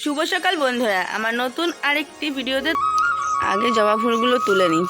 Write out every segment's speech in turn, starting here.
শুভ সকাল বন্ধুরা আমার নতুন আরেকটি ভিডিওতে আগে জবা ফুলগুলো তুলে নিই।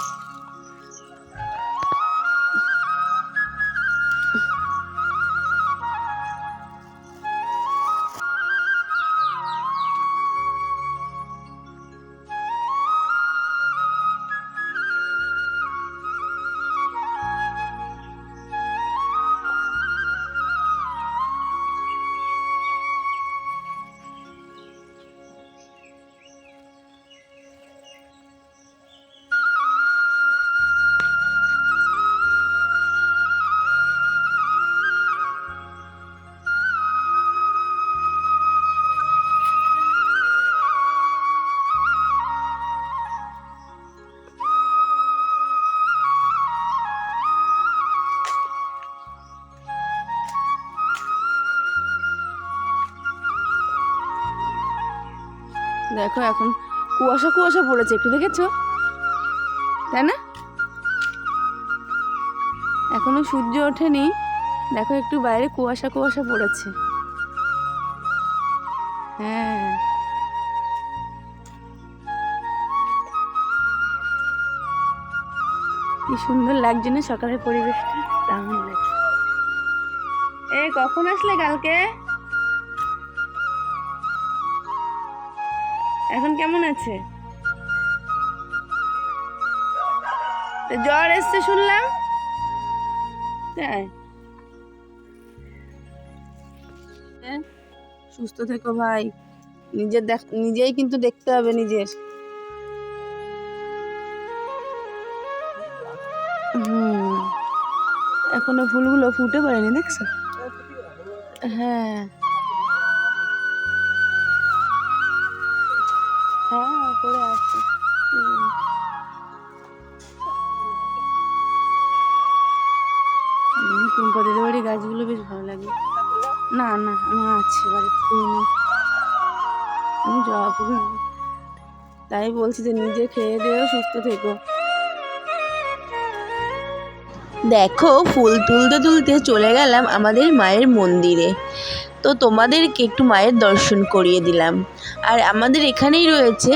দেখো এখন কুয়াশা কুয়াশা পড়েছে, একটু দেখেছ? তাই না? এখনও সূর্য ওঠেনি, দেখো একটু বাইরে কুয়াশা কুয়াশা পড়েছে। হ্যাঁ। কি সুন্দর লাগছে না সকালের পরিবেশটা, দারুণ লাগছে। এ কখন আসলে কালকে? এখন কেমন আছে? জ্বর এসছে শুনলাম। তাই? এ, সুস্থ থেকো ভাই। নিজের দেখ নিজেই কিন্তু দেখতে হবে নিজের। এখনও ফুলগুলো ফুটে পারেনি দেখছ? হ্যাঁ। করে। হুম, টুম্পা দিদি বাড়ি গাছগুলো বেশ ভালো লাগে। না না আমার আছে বাড়িতে আমি জবা তাই বলছি যে নিজে খেয়ে দিয়েও সুস্থ থেকো। দেখো ফুল তুলতে তুলতে চলে গেলাম আমাদের মায়ের মন্দিরে। তো তোমাদেরকে একটু মায়ের দর্শন করিয়ে দিলাম। আর আমাদের এখানেই রয়েছে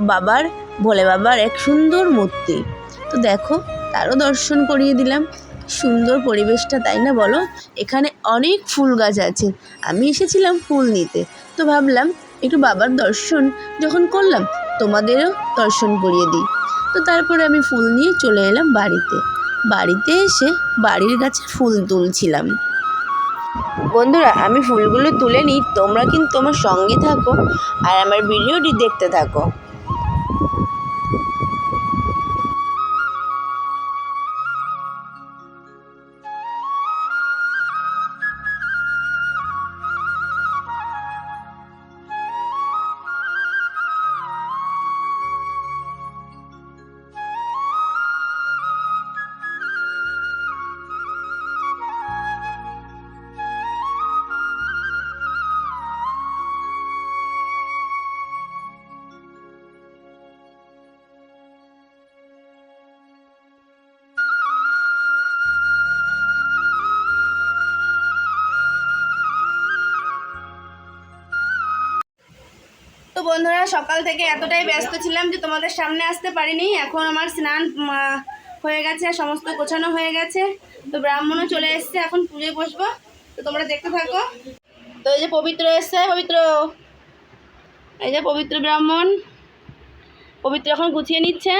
বাবার, ভোলে বাবার এক সুন্দর মূর্তি। তো দেখো, তারও দর্শন করিয়ে দিলাম। সুন্দর পরিবেশটা, তাই না বলো? এখানে অনেক ফুল গাছ আছে। আমি এসেছিলাম ফুল নিতে। তো ভাবলাম, একটু বাবার দর্শন যখন করলাম, তোমাদেরও দর্শন করিয়ে দিই। তো তারপরে আমি ফুল নিয়ে চলে এলাম বাড়িতে। বাড়িতে এসে বাড়ির গাছে ফুল তুলছিলাম। বন্ধুরা, আমি ফুলগুলো তুলে নিই। তোমরা কিন্তু আমার সঙ্গে থাকো আর আমার ভিডিওটি দেখতে থাকো। বন্ধুরা, সকাল থেকে এতটাই ব্যস্ত ছিলাম যে তোমাদের সামনে আসতে পারিনি। এখন আমার স্নান হয়ে গেছে, সমস্ত গোছানো হয়ে গেছে। তো ব্রাহ্মণও চলে এসছে, এখন পুজোয় বসবো। তো তোমরা দেখতে থাকো। তো এই যে পবিত্র এসছে, পবিত্র। এই যে পবিত্র ব্রাহ্মণ। পবিত্র এখন গুছিয়ে নিচ্ছে।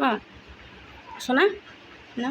হ্যাঁ শোনা? না?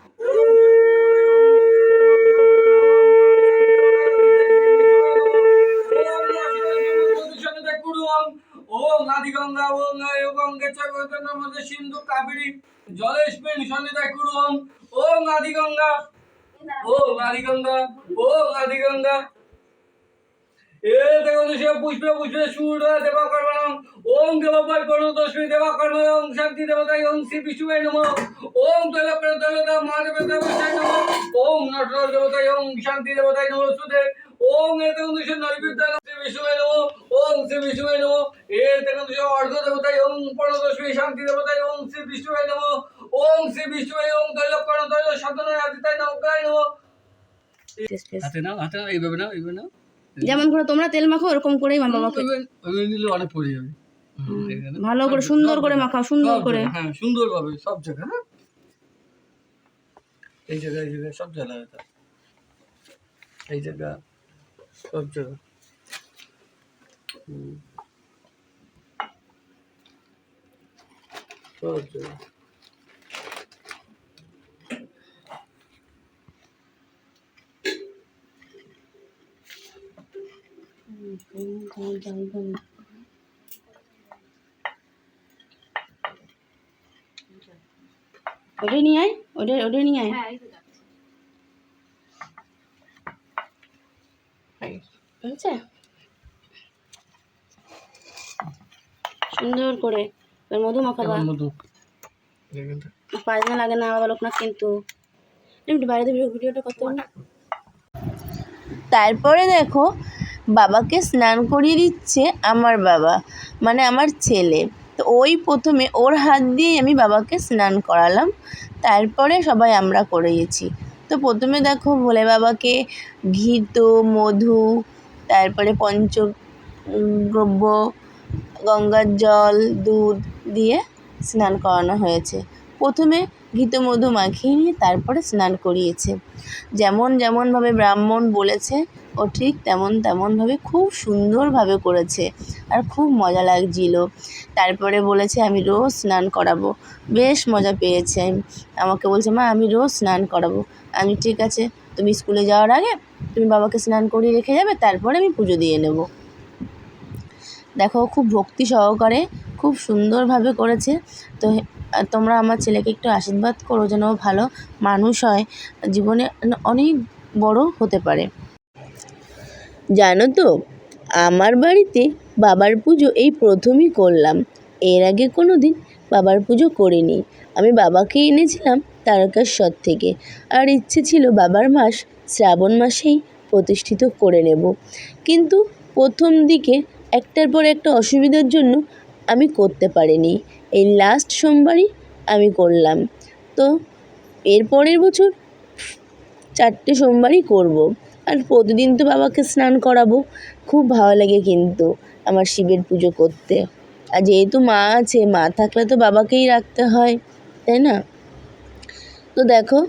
সিন্ধু কাবেরী। জলেস্মিন সন্নিধায় কুরুম ওম আদি গঙ্গা ওম আদি গঙ্গা ওম আদি গঙ্গা এ দেখো শিব পুষ্পে পুষ্পে সূর্য দেবা কর্মণম ওম দেব বল করু দশমী দেবা কর্ম শান্তি দেবতাই ওম শ্রী বিষ্ণুবে নম। ওম তৈল প্রেম তৈলতা মহাদেব দেবতাই নম। ওম নটর দেবতাই ওম শান্তি দেবতাই নম। সুদে ওম এ বিষ্ণুবে নম ওম শ্রী বিষ্ণুবে নম এ দেখো তো অর্ঘ দেবতাই ওম পর্ণ শান্তি দেবতাই ওম শ্রী বিষ্ণুবে নম। ওম শ্রী বিষ্ণুবে ওম তৈল তৈল সাধন আদিতাই নম। নম হাতে নাও হাতে নাও এইভাবে নাও এইভাবে নাও। যেমন করে তোমরা তেল মাখো ওরকম করেই মা বাবাকে। নিলে অনেক পড়ে যাবে। ভালো করে সুন্দর করে মাখাও সুন্দর করে। হ্যাঁ সুন্দর ভাবে সব জায়গায় হ্যাঁ। এই জায়গায় এই জায়গায় সব জায়গায় এই জায়গা সব জায়গা হুম। সব জায়গা ওটাই নিয়ে আয় ওটাই ওটাই নিয়ে আয় হয়েছে সুন্দর করে। মধু মাখাবা। পাঁচদিন লাগে না আবার লোকনাথ কিন্তু। একটু বাইরে দিয়ে ভিডিওটা করতে পারো না? তারপরে দেখো বাবাকে স্নান করিয়ে দিচ্ছে আমার বাবা মানে আমার ছেলে। তো ওই প্রথমে ওর হাত দিয়েই আমি বাবাকে স্নান করালাম। তারপরে সবাই আমরা করিয়েছি তো প্রথমে দেখো ভোলে বাবাকে ঘিত মধু তারপরে পঞ্চ উম, দ্রব্য গঙ্গার জল, দুধ দিয়ে স্নান করানো হয়েছে। প্রথমে ঘিত মধু মাখিয়ে নিয়ে তারপরে স্নান করিয়েছে। যেমন যেমনভাবে ব্রাহ্মণ বলেছে, ও ঠিক তেমন তেমনভাবে খুব সুন্দরভাবে করেছে আর খুব মজা লাগছিল। তারপরে বলেছে, আমি রোজ স্নান করাবো। বেশ মজা পেয়েছে। আমি আমাকে বলছে, মা, আমি রোজ স্নান করাবো। আমি, ঠিক আছে, তুমি স্কুলে যাওয়ার আগে তুমি বাবাকে স্নান করিয়ে রেখে যাবে, তারপরে আমি পুজো দিয়ে নেব। দেখো, খুব ভক্তি সহকারে, খুব সুন্দরভাবে করেছে। তো তোমরা আমার ছেলেকে একটু আশীর্বাদ করো যেন ভালো মানুষ হয়। জীবনে অনেক বড় হতে পারে। জানো তো, আমার বাড়িতে বাবার পুজো এই প্রথমই করলাম। এর আগে কোনো দিন বাবার পুজো করিনি। আমি বাবাকে এনেছিলাম তারকেশ্বর থেকে। আর ইচ্ছে ছিল বাবার মাস শ্রাবণ মাসেই প্রতিষ্ঠিত করে নেব। কিন্তু প্রথম দিকে একটার পর একটা অসুবিধার জন্য আমি করতে পারিনি। এই লাস্ট সোমবারই আমি করলাম। তো এর পরের বছর চারটে সোমবারই করব। আর প্রতিদিন তো বাবাকে স্নান করাবো। খুব ভালো লাগে কিন্তু আমার শিবের পুজো করতে। আর যেহেতু মা আছে, মা থাকলে তো বাবাকেই রাখতে হয়, তাই না? তো দেখো,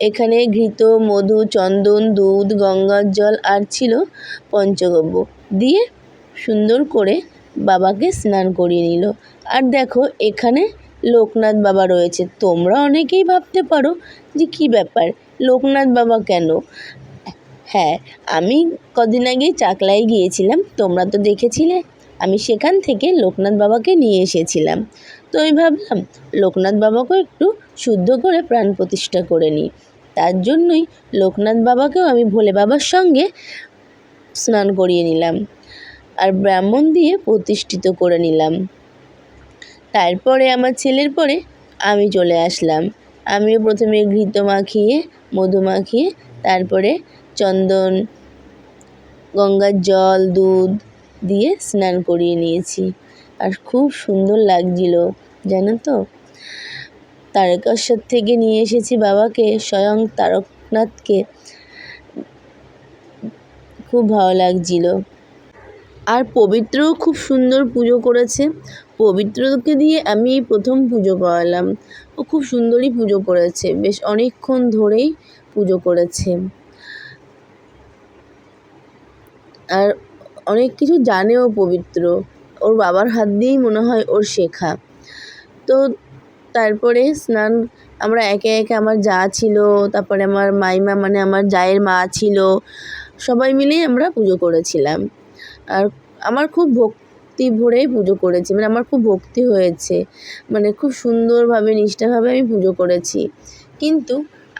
এখানে ঘৃত, মধু, চন্দন, দুধ, গঙ্গার জল আর ছিল পঞ্চগব্য। দিয়ে সুন্দর করে বাবাকে স্নান করিয়ে নিল। আর দেখো, এখানে লোকনাথ বাবা রয়েছে। তোমরা অনেকেই ভাবতে পারো যে কী ব্যাপার, লোকনাথ বাবা কেন? হ্যাঁ আমি কদিন আগেই চাকলায় গিয়েছিলাম, তোমরা তো দেখেছিলে, আমি সেখান থেকে লোকনাথ বাবাকে নিয়ে এসেছিলাম। তো আমি ভাবলাম, লোকনাথ বাবাকেও একটু শুদ্ধ করে প্রাণ প্রতিষ্ঠা করে নিই। তার জন্যই লোকনাথ বাবাকেও আমি ভোলে বাবার সঙ্গে স্নান করিয়ে নিলাম। আর ব্রাহ্মণ দিয়ে প্রতিষ্ঠিত করে নিলাম। তারপরে আমার ছেলের পরে আমি চলে আসলাম। আমিও প্রথমে ঘৃত মাখিয়ে, মধু মাখিয়ে, তারপরে চন্দন, গঙ্গার জল, দুধ দিয়ে স্নান করিয়ে নিয়েছি। আর খুব সুন্দর লাগছিল, জানো তো? তারকেশ্বর থেকে নিয়ে এসেছি বাবাকে, স্বয়ং তারকনাথকে। খুব ভালো লাগছিল। আর পবিত্রও খুব সুন্দর পুজো করেছে। পবিত্রকে দিয়ে আমি প্রথম পুজো করালাম। ও খুব সুন্দরই পুজো করেছে। বেশ অনেকক্ষণ ধরেই পুজো করেছে। আর অনেক কিছু জানেও পবিত্র। ওর বাবার হাত দিয়েই মনে হয় ওর শেখা। তো তারপরে স্নান, আমরা একে একে আমার যা ছিল, তারপরে আমার মাইমা মানে আমার জায়ের মা ছিল, সবাই মিলেই আমরা পুজো করেছিলাম। আর আমার খুব ভক্তি ভরেই পুজো করেছি মানে আমার খুব ভক্তি হয়েছে। মানে খুব সুন্দরভাবে, নিষ্ঠাভাবে আমি পুজো করেছি। কিন্তু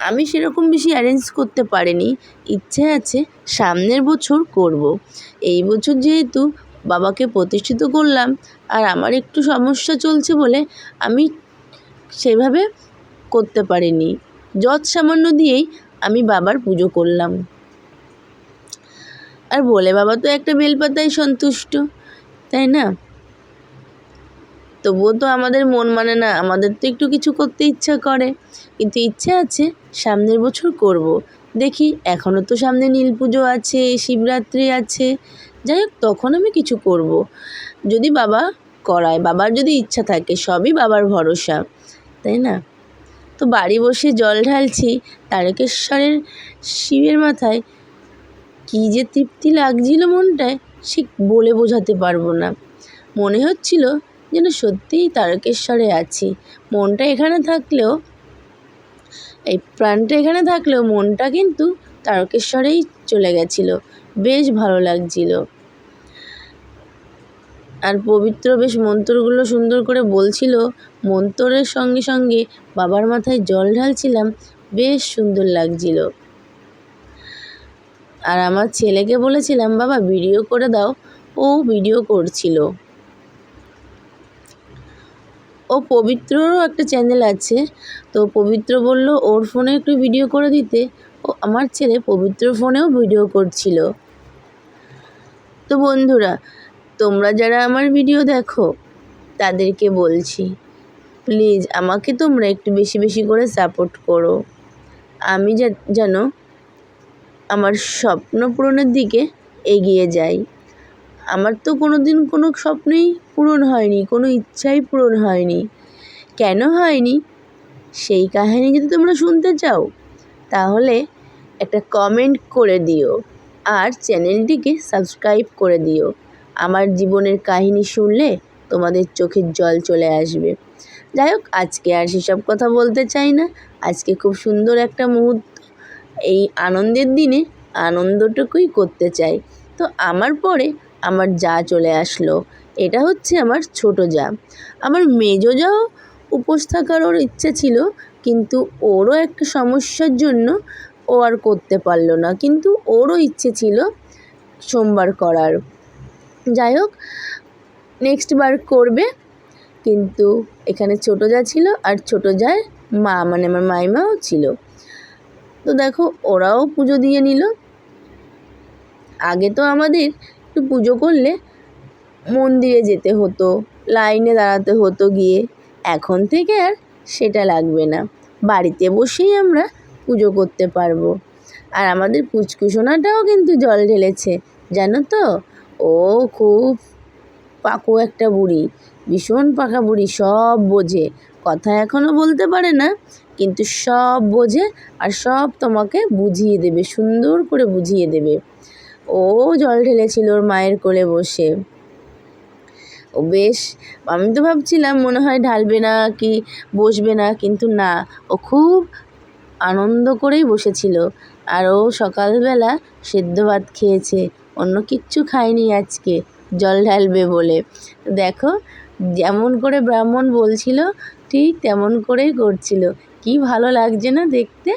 আমি সেরকম বেশি অ্যারেঞ্জ করতে পারিনি। ইচ্ছে আছে সামনের বছর করব। এই বছর যেহেতু বাবাকে প্রতিষ্ঠিত করলাম, আর আমার একটু সমস্যা চলছে বলে আমি সেভাবে করতে পারিনি। যৎ সামান্য দিয়েই আমি বাবার পুজো করলাম। আর বলে বাবা তো একটা বেলপাতায় সন্তুষ্ট, তাই না তবুও তো আমাদের মন মানে না, আমাদের তো একটু কিছু করতে ইচ্ছা করে কিন্তু ইচ্ছে আছে, সামনের বছর করব। দেখি এখনও তো সামনে নীল পুজো আছে, শিবরাত্রি আছে যাই হোক, তখন আমি কিছু করব। যদি বাবা করায়, বাবার যদি ইচ্ছা থাকে, সবই বাবার ভরসা, তাই না তো বাড়ি বসে জল ঢালছি, তারকেশ্বরের শিবের মাথায় কী যে তৃপ্তি লাগছিল মনটায়, সে বলে বোঝাতে পারব না। মনে হচ্ছিল যেন সত্যিই তারকেশ্বরে আছি। মনটা এখানে থাকলেও, এই প্রাণটা এখানে থাকলেও মনটা কিন্তু তারকেশ্বরেই চলে গেছিল। বেশ ভালো লাগছিল। আর পবিত্র বেশ মন্ত্রগুলো সুন্দর করে বলছিল। মন্ত্রের সঙ্গে সঙ্গে বাবার মাথায় জল ঢালছিলাম, বেশ সুন্দর লাগছিল। আর আমার ছেলেকে বলেছিলাম, বাবা ভিডিও করে দাও। ও ভিডিও করছিল। ও পবিত্ররও একটা চ্যানেল আছে। তো পবিত্র বলল, ওর ফোনে একটু ভিডিও করে দিতে। ও, আমার ছেলে পবিত্র ফোনেও ভিডিও করছিল। তো বন্ধুরা, তোমরা যারা আমার ভিডিও দেখো, তাদেরকে বলছি প্লিজ আমাকে তোমরা একটু বেশি বেশি করে সাপোর্ট করো। আমি যেন আমার স্বপ্ন পূরণের দিকে এগিয়ে যাই। আমার তো কোনো দিন কোনো স্বপ্নই পূরণ হয়নি, কোনো ইচ্ছাই পূরণ হয়নি। কেন হয়নি? সেই কাহিনি যদি তোমরা শুনতে চাও, তাহলে একটা কমেন্ট করে দিও আর চ্যানেলটিকে সাবস্ক্রাইব করে দিও। আমার জীবনের কাহিনী শুনলে তোমাদের চোখের জল চলে আসবে। যাই হোক, আজকে আর সেসব কথা বলতে চাই না। আজকে খুব সুন্দর একটা মুহূর্ত এই আনন্দের দিনে আনন্দটুকুই করতে চাই। তো আমার পরে আমার যা চলে আসলো, এটা হচ্ছে আমার ছোট যা। আমার মেজো যাও উপোস থাকার ওর ইচ্ছে ছিল, কিন্তু ওরও একটা সমস্যার জন্য ও আর করতে পারল না। কিন্তু ওরও ইচ্ছে ছিল সোমবার করার। যাই হোক নেক্সট বার করবে, কিন্তু এখানে ছোটো যা ছিল আর ছোটো যায় মা মানে আমার মাইমাও ছিল। তো দেখো, ওরাও পুজো দিয়ে নিল। আগে তো আমাদের একটু পুজো করলে মন্দিরে যেতে হতো, লাইনে দাঁড়াতে হতো গিয়ে। এখন থেকে আর সেটা লাগবে না। বাড়িতে বসেই আমরা পুজো করতে পারব। আর আমাদের পুচকুসোনাটাও কিন্তু জল ঢেলেছে, জানো তো? ও খুব পাকো একটা বুড়ি, ভীষণ পাকা বুড়ি, সব বোঝে। কথা এখনও বলতে পারে না, কিন্তু সব বোঝে আর সব তোমাকে বুঝিয়ে দেবে, সুন্দর করে বুঝিয়ে দেবে। ও জল ঢেলেছিল ওর মায়ের কোলে বসে। ও বেশ, আমি তো ভাবছিলাম মনে হয় ঢালবে না কি, বসবে না, কিন্তু না, ও খুব আনন্দ করেই বসেছিল। আর ও সকালবেলা সেদ্ধ ভাত খেয়েছে, অন্য কিচ্ছু খায়নি আজকে, জল ঢালবে বলে। দেখো, যেমন করে ব্রাহ্মণ বলছিল ঠিক তেমন করেই করছিল কি ভালো লাগছে না দেখতে?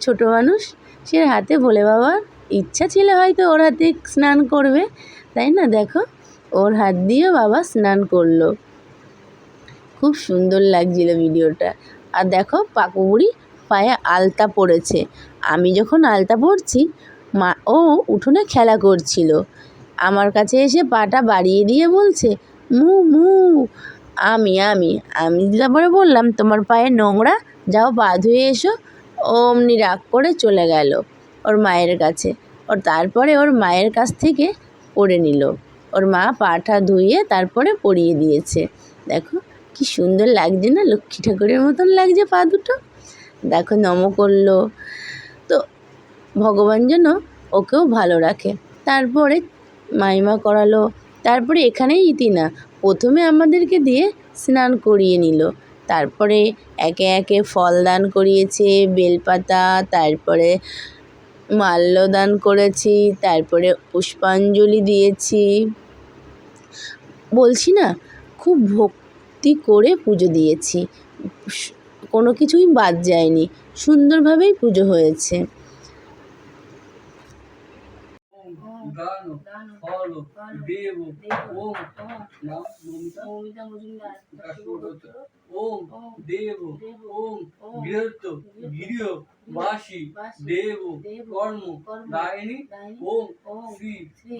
ছোট মানুষ, সে হাতে ভোলে বাবার ইচ্ছা ছিল হয়তো ওর হাতে স্নান করবে, তাই না? দেখো, ওর হাত দিয়ে বাবা স্নান করল। খুব সুন্দর লাগছিল ভিডিওটা। আর দেখো পাকু বুড়ি পায়ে আলতা পড়েছে। আমি যখন আলতা পড়ছি, মা, ও উঠোনে খেলা করছিল। আমার কাছে এসে পাটা বাড়িয়ে দিয়ে বলছে, মু মু আমি আমি আমি তারপরে বললাম, তোমার পায়ে নোংরা, যাও পা ধুয়ে এসো। ও অমনি রাগ করে চলে গেল ওর মায়ের কাছে। ওর তারপরে ওর মায়ের কাছ থেকে পড়ে নিল। ওর মা পাটা ধুয়ে তারপরে পরিয়ে দিয়েছে। দেখো কি সুন্দর লাগছে না? লক্ষ্মী ঠাকুরের মতন লাগছে পা দুটো। দেখো নম করল। তো ভগবান যেন ওকেও ভালো রাখে। তারপরে মাইমা করালো। তারপরে এখানেই ইতি না। প্রথমে আমাদেরকে দিয়ে স্নান করিয়ে নিল। তারপরে একে একে ফল দান করিয়েছে, বেলপাতা, তারপরে মাল্যদান করেছি, তারপরে পুষ্পাঞ্জলি দিয়েছি। বলছি না, খুব ভক্তি করে পুজো দিয়েছি। কোনো কিছুই বাদ যায়নি। সুন্দরভাবেই পুজো হয়েছে। দান ফল দেব ওম নাম মমিতা মজুমদার ওম দেব ওম গৃহস্থ গৃহ বাসী দেব কর্ম দায়িনী ওম শ্রী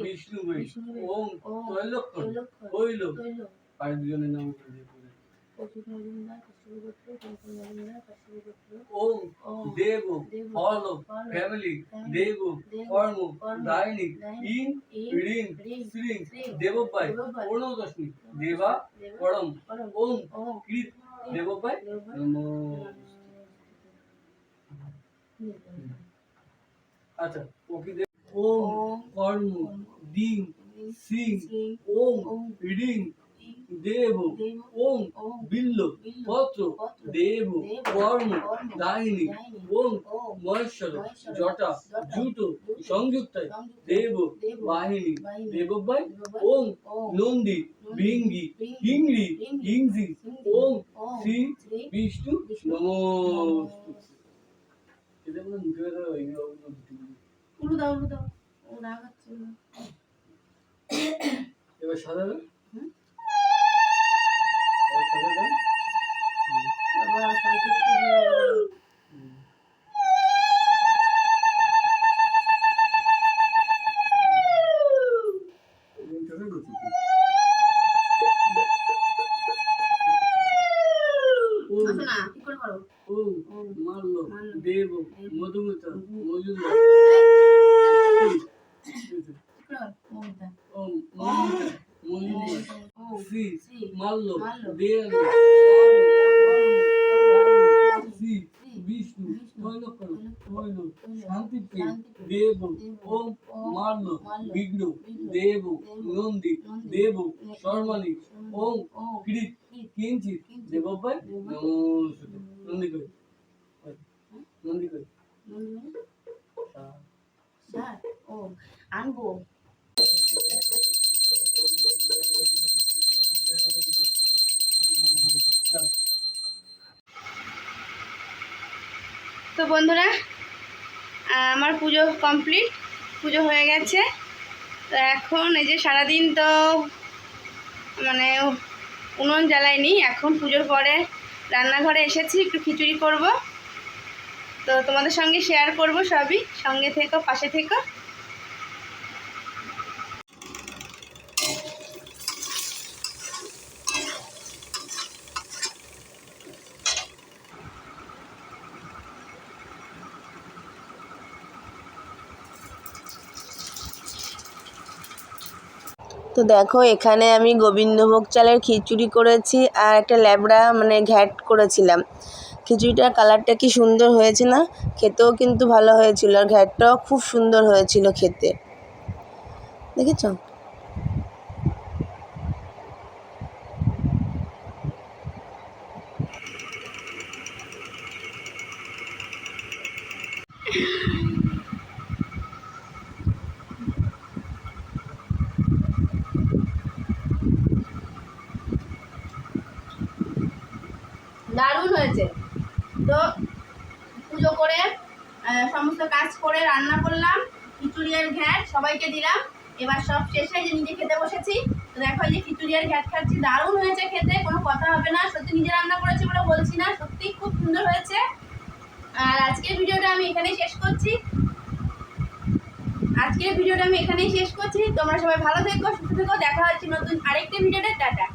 বিষ্ণু ওম তৈলক্ষ হইল আর দুজনের নাম মজুমদার ওম দেব ফল ফ্যামিলি দেব কর্ম দায়িনী ইন রিং শ্রী দেবপাই পূর্ণদশমী দেবা পরম ওম কৃত নমো আচ্ছা ওকে দেব ওম কর্ম দিন সিং ওম রিং দেব ওম বিল্ল পত্র দেব কর্ম দাহিনী ওম মহেশ্বর জটা জুট সংযুক্ত দেব বাহিনী দেববাই ওম নন্দী ভিঙ্গি হিংরি হিংজি ওম শ্রী বিষ্ণু নমো। এটা মুখে কথা হয়নি উলু দাও উলু দাও। ও রাগ হচ্ছে। এবার সাদা মাল্য, দেব দেব, মধুমিতা মজুমদার কি করে করো? মৌমিতা ওম মধুমিতা মজুমদার ও শ্রী শ্রী মাল্য মাল্য, দেব কর্ম, শ্রী বিষ্ণু তৈলকর তৈল শান্তিপ্রিয় দেব ওম মাল্য বিঘ্ন দেব নন্দী দেব শর্মালী ওম কৃত কিঞ্চিত দেববাই নমস্তে নন্দী কই নন্দী কই ও আনব বন্ধুরা আমার পুজো কমপ্লিট পুজো হয়ে গেছে। তো এখন এই যে সারাদিন তো মানে উনুন জ্বালাইনি, এখন পুজোর পরে রান্নাঘরে এসেছি, একটু খিচুড়ি করব। তো তোমাদের সঙ্গে শেয়ার করব সবই, সঙ্গে থেকো, পাশে থেকো। তো দেখো, এখানে আমি গোবিন্দভোগ চালের খিচুড়ি করেছি আর একটা ল্যাবড়া মানে ঘ্যাট করেছিলাম। খিচুড়িটার কালারটা কি সুন্দর হয়েছে না? খেতেও কিন্তু ভালো হয়েছিল আর ঘ্যাটটাও খুব সুন্দর হয়েছিল খেতে। দেখেছ? দারুণ হয়েছে। তো পুজো করে সমস্ত কাজ করে রান্না করলাম খিচুড়ি আর ঘ্যাট সবাইকে দিলাম। এবার সব শেষে যে নিজে খেতে বসেছি, তো দেখো এই যে খিচুড়ি আর ঘ্যাট খাচ্ছি, দারুণ হয়েছে খেতে, কোনো কথা হবে না, সত্যি নিজে রান্না করেছি বলে বলছি না, সত্যি খুব সুন্দর হয়েছে। আর আজকের ভিডিওটা আমি এখানেই শেষ করছি। আজকের ভিডিওটা আমি এখানেই শেষ করছি, তোমরা সবাই ভালো থেকো, সুস্থ থেকো, দেখা হচ্ছে নতুন আরেকটি ভিডিওতে, টাটা।